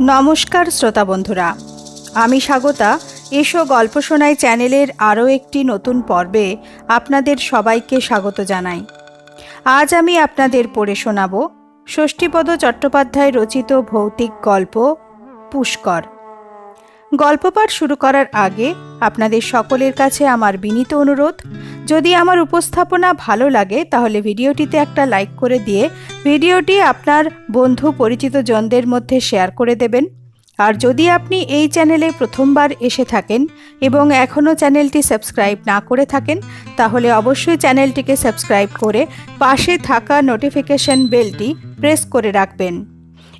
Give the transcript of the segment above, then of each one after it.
নমস্কার শ্রোতা বন্ধুরা। আমি স্বাগতা। এসো গল্প শোনাই চ্যানেলের আরও একটি নতুন পর্বে আপনাদের সবাইকে স্বাগত জানাই। আজ আমি আপনাদের পড়ে শোনাব ষষ্ঠীপদ চট্টোপাধ্যায় রচিত ভৌতিক গল্প পুষ্কর। গল্প পাঠ শুরু করার আগে আপনাদের সকলের কাছে আমার বিনীত অনুরোধ, যদি আমার উপস্থাপনা ভালো লাগে, তাহলে ভিডিওটিতে একটা লাইক করে দিয়ে ভিডিওটি আপনার বন্ধু পরিচিত জনদের মধ্যে শেয়ার করে দেবেন। আর যদি আপনি এই চ্যানেলে প্রথমবার এসে থাকেন এবং এখনও চ্যানেলটি সাবস্ক্রাইব না করে থাকেন, তাহলে অবশ্যই চ্যানেলটিকে সাবস্ক্রাইব করে পাশে থাকা নোটিফিকেশন বেলটি প্রেস করে রাখবেন।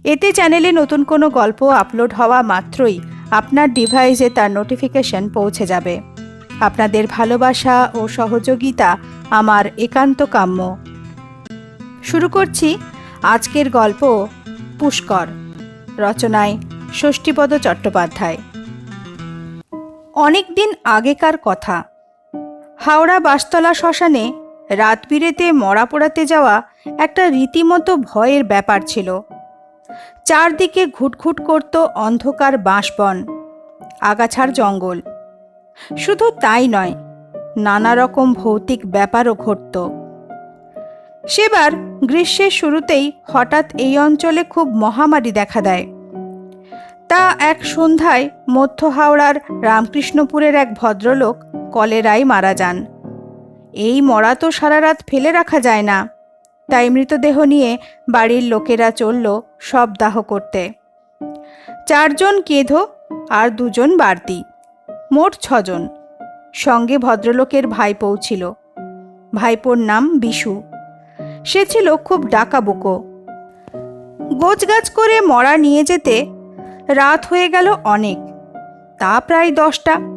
এতে চ্যানেলে নতুন কোনো গল্প আপলোড হওয়া মাত্রই আপনার ডিভাইসে তার নোটিফিকেশন পৌঁছে যাবে। আপনাদের ভালোবাসা ও সহযোগিতা আমার একান্ত কাম্য। শুরু করছি আজকের গল্প পুষ্কর, রচনায় ষষ্ঠীপদ চট্টোপাধ্যায়। অনেক দিন আগেকার কথা। হাওড়া বাসতলা শ্মশানে রাত বিরেতে মরা পোড়াতে যাওয়া একটা রীতিমতো ভয়ের ব্যাপার ছিল। চারদিকে ঘুটঘুট করত অন্ধকার বাঁশবন, আগাছার জঙ্গল। শুধু তাই নয়, নানা রকম ভৌতিক ব্যাপারও ঘটত। সেবার গ্রীষ্মের শুরুতেই হঠাৎ এই অঞ্চলে খুব মহামারী দেখা দেয়। তা এক সন্ধ্যায় মধ্য হাওড়ার রামকৃষ্ণপুরের এক ভদ্রলোক কলেরায় মারা যান। এই মরা তো সারা রাত ফেলে রাখা যায় না। তাই মৃতদেহ নিয়ে বাড়ির লোকেরা চলল সব দাহ করতে। চারজন কেঁধো আর দুজন বাড়তি, মোট ছজন। সঙ্গে ভদ্রলোকের ভাইপো ছিল। ভাইপোর নাম বিশু। সে ছিল খুব ডাকাবুকো। গোছগাছ করে মরা নিয়ে যেতে রাত হয়ে গেল অনেক। তা প্রায় দশটা।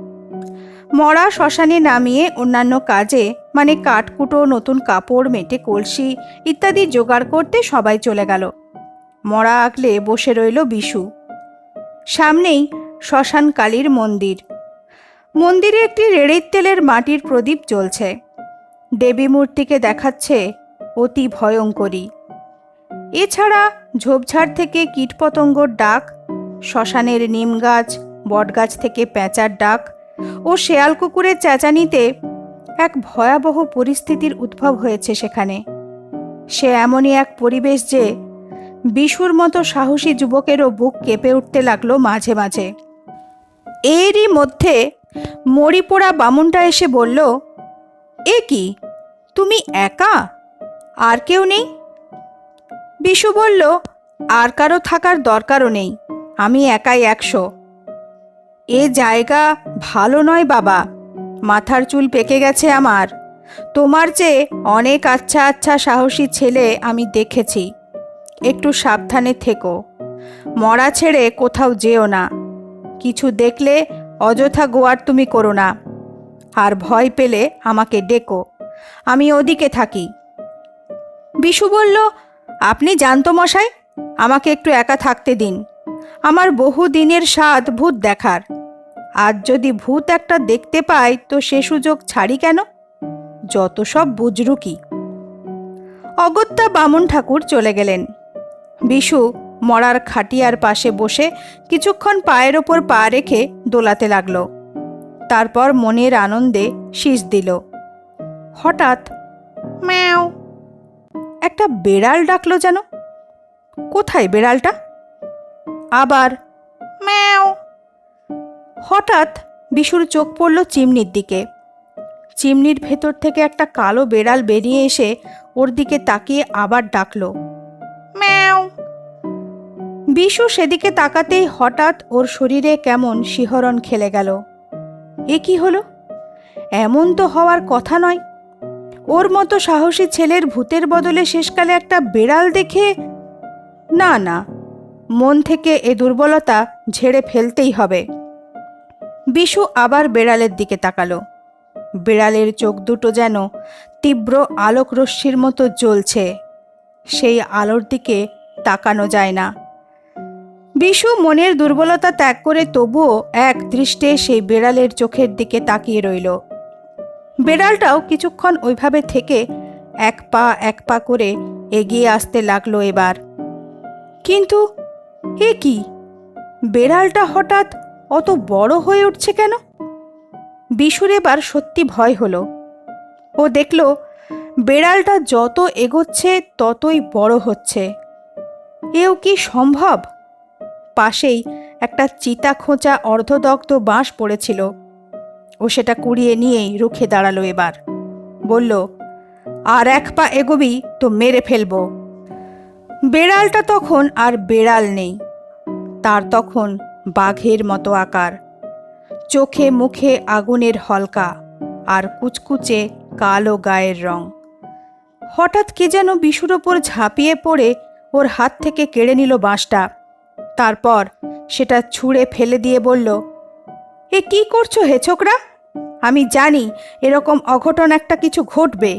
মরা শ্মশানে নামিয়ে অন্যান্য কাজে মানে কাঠকুটো, নতুন কাপড়, মেটে কলসি ইত্যাদি জোগাড় করতে সবাই চলে গেল। মরা আগলে বসে রইল বিশু। সামনেই শ্মশান কালীর মন্দির। মন্দিরে একটি রেড়ির তেলের মাটির প্রদীপ জ্বলছে। দেবী মূর্তিকে দেখাচ্ছে অতি ভয়ঙ্করী। এছাড়া ঝোপঝাড় থেকে কীটপতঙ্গর ডাক, শ্মশানের নিম গাছ, বটগাছ থেকে পেঁচার ডাক ও শেয়াল কুকুরের চেঁচানিতে এক ভয়াবহ পরিস্থিতির উদ্ভব হয়েছে সেখানে। সে এমনই এক পরিবেশ যে বিশুর মতো সাহসী যুবকেরও বুক কেঁপে উঠতে লাগল মাঝে মাঝে। এরই মধ্যে মরিপোড়া বামুনটা এসে বলল, এ কি? তুমি একা? আর কেউ নেই? বিশু বলল, আর কারও থাকার দরকারও নেই। আমি একাই একশো। এ জায়গা ভালো নয় বাবা। মাথার চুল পেকে গেছে আমার। তোমার চেয়ে অনেক আচ্ছা আচ্ছা সাহসী ছেলে আমি দেখেছি। একটু সাবধানে থেকো। মরা ছেড়ে কোথাও যেও না। কিছু দেখলে অযথা গোয়ার তুমি করো না। আর ভয় পেলে আমাকে ডেকো। আমি ওদিকে থাকি। বিশু বলল, আপনি জানতো মশাই, আমাকে একটু একা থাকতে দিন। আমার বহু দিনের স্বাদ ভূত দেখার। আজ যদি ভূত একটা দেখতে পাই তো সে সুযোগ ছাড়ি কেন? যত সব বুজরুকি। অগত্যা বামন ঠাকুর চলে গেলেন। বিশু মরার খাটিয়ার পাশে বসে কিছুক্ষণ পায়ের ওপর পা রেখে দোলাতে লাগল। তারপর মনের আনন্দে শীষ দিল। হঠাৎ, ম্যাও! একটা বেড়াল ডাকলো যেন। কোথায় বেড়ালটা? আবার, ম্যাও! হঠাৎ বিশুর চোখ পড়ল চিমনির দিকে। চিমনির ভেতর থেকে একটা কালো বেড়াল বেরিয়ে এসে ওর দিকে তাকিয়ে আবার ডাকল। ম্যাও! বিশু সেদিকে তাকাতেই হঠাৎ ওর শরীরে কেমন শিহরণ খেলে গেল। এ কি হলো? এমন তো হওয়ার কথা নয়। ওর মতো সাহসী ছেলের ভূতের বদলে শেষকালে একটা বেড়াল দেখে না না, মন থেকে এ দুর্বলতা ঝেড়ে ফেলতেই হবে। বিশু আবার বেড়ালের দিকে তাকালো। বেড়ালের চোখ দুটো যেন তীব্র আলোক রশ্মির মতো জ্বলছে। সেই আলোর দিকে তাকানো যায় না। বিশু মনের দুর্বলতা ত্যাগ করে তবুও এক দৃষ্টে সেই বেড়ালের চোখের দিকে তাকিয়ে রইল। বেড়ালটাও কিছুক্ষণ ওইভাবে থেকে এক পা এক পা করে এগিয়ে আসতে লাগল এবার। কিন্তু এ কি? বেড়ালটা হঠাৎ অত বড় হয়ে উঠছে কেন? বিশুর এবার সত্যি ভয় হলো। ও দেখল, বেড়ালটা যত এগোচ্ছে ততই বড় হচ্ছে। এও কি সম্ভব? পাশেই একটা চিতা খোঁচা অর্ধদগ্ধ বাঁশ পড়েছিল। ও সেটা কুড়িয়ে নিয়েই রুখে দাঁড়াল এবার। বলল, আর এক পা এগোবি তো মেরে ফেলব। বেড়ালটা তখন আর বেড়াল নেই। তার তখন বাঘের মতো আকার। চোখে মুখে আগুনের হলকা আর কুচকুচে কালো গায়ের রং। হঠাৎ কে যেন বিশুর ওপর ঝাঁপিয়ে পড়ে ওর হাত থেকে কেড়ে নিল বাঁশটা। তারপর সেটা ছুঁড়ে ফেলে দিয়ে বলল, এ কি করছ হে ছোকরা? আমি জানি এরকম অঘটন একটা কিছু ঘটবে।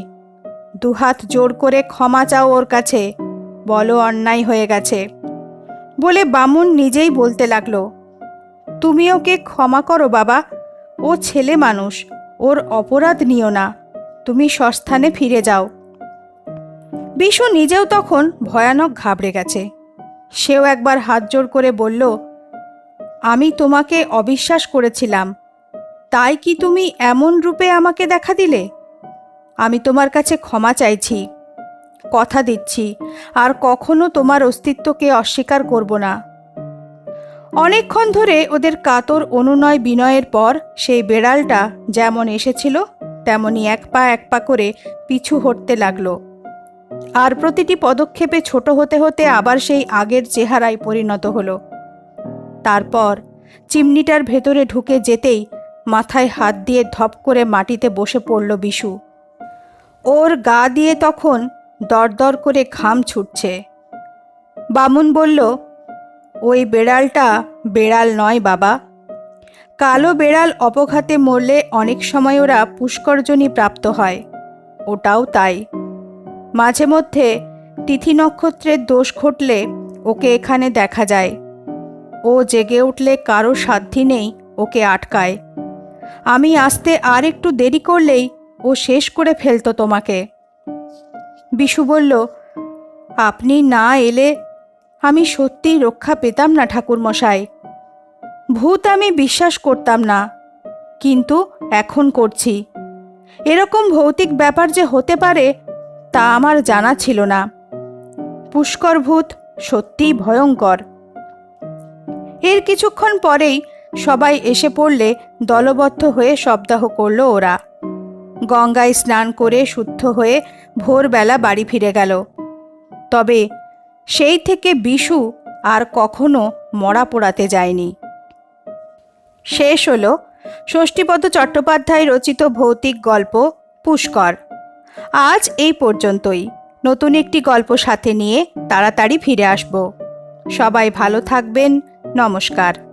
দুহাত জোর করে ক্ষমা চাও ওর কাছে, বলো অন্যায় হয়ে গেছে। বলে বামুন নিজেই বলতে লাগল। তুমি ওকে ক্ষমা করো, বাবা। ও ছেলে মানুষ, ওর অপরাধ নিও না। তুমি সস্থানে ফিরে যাও। বিশু নিজেও তখন ভয়ানক ঘাবড়ে গেছে। সেও একবার হাত জোর করে বলল, আমি তোমাকে অবিশ্বাস করেছিলাম। তাই কি তুমি এমন রূপে আমাকে দেখা দিলে? আমি তোমার কাছে ক্ষমা চাইছি, কথা দিচ্ছি, আর কখনো তোমার অস্তিত্বকে অস্বীকার করব না। অনেকক্ষণ ধরে ওদের কাতর অনুনয় বিনয়ের পর সেই বেড়ালটা যেমন এসেছিল তেমনি এক পা এক পা করে পিছু হটতে লাগল। আর প্রতিটি পদক্ষেপে ছোট হতে হতে আবার সেই আগের চেহারায় পরিণত হলো। তারপর চিমনিটার ভেতরে ঢুকে যেতেই মাথায় হাত দিয়ে ধপ করে মাটিতে বসে পড়ল বিশু। ওর গা দিয়ে তখন দরদর করে ঘাম ছুটছে। বামুন বলল ওই বেড়ালটা বেড়াল নয় বাবা। কালো বেড়াল অপঘাতে মরলে অনেক সময় ওরা পুষ্করজনই প্রাপ্ত হয়। ওটাও তাই। মাঝে মধ্যে তিথি নক্ষত্রের দোষ ঘটলে ওকে এখানে দেখা যায়। ও জেগে উঠলে কারও সাধ্যি নেই ওকে আটকায়। আমি আসতে আর একটু দেরি করলেই ও শেষ করে ফেলতো তোমাকে। বিশু বলল, আপনি না এলে আমি সত্যিই রক্ষা পেতাম না, ঠাকুরমশাই। ভূত আমি বিশ্বাস করতাম না, কিন্তু এখন করছি। এরকম ভৌতিক ব্যাপার যে হতে পারে, তা আমার জানা ছিল না। পুষ্কর ভূত সত্যিই ভয়ঙ্কর। এর কিছুক্ষণ পরেই সবাই এসে পড়লে দলবদ্ধ হয়ে শবদাহ করল ওরা। গঙ্গায় স্নান করে শুদ্ধ হয়ে ভোরবেলা বাড়ি ফিরে গেল। তবে সেই থেকে বিশু আর কখনো মরা পোড়াতে যায়নি। শেষ হল ষষ্ঠীপদ চট্টোপাধ্যায় রচিত ভৌতিক গল্প পুষ্কর। আজ এই পর্যন্তই। নতুন একটি গল্প সাথে নিয়ে তাড়াতাড়ি ফিরে আসব। সবাই ভালো থাকবেন। নমস্কার।